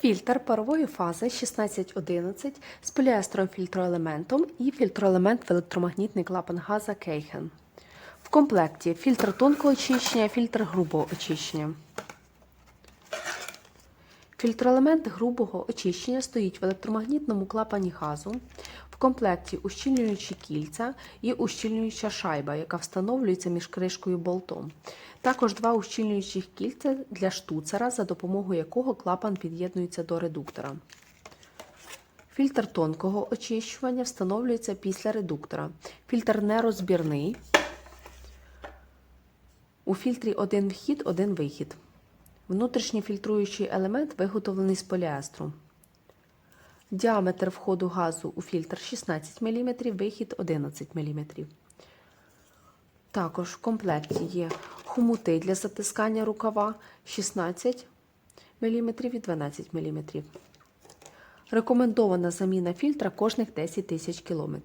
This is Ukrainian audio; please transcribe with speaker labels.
Speaker 1: Фільтр парової фази 1611 з поліестром фільтроелементом і фільтроелемент в електромагнітний клапан газа Кейхен. В комплекті фільтр тонкого очищення, фільтр грубого очищення. Фільтроелемент грубого очищення стоїть в електромагнітному клапані газу. В комплекті ущільнюючі кільця і ущільнююча шайба, яка встановлюється між кришкою болтом. Також два ущільнюючих кільця для штуцера, за допомогою якого клапан під'єднується до редуктора. Фільтр тонкого очищування встановлюється після редуктора. Фільтр нерозбірний. У фільтрі один вхід, один вихід. Внутрішній фільтруючий елемент виготовлений з поліестру. Діаметр входу газу у фільтр 16 мм, вихід 11 мм. Також в комплекті є хомути для затискання рукава 16 мм і 12 мм. Рекомендована заміна фільтра кожних 10 тисяч км.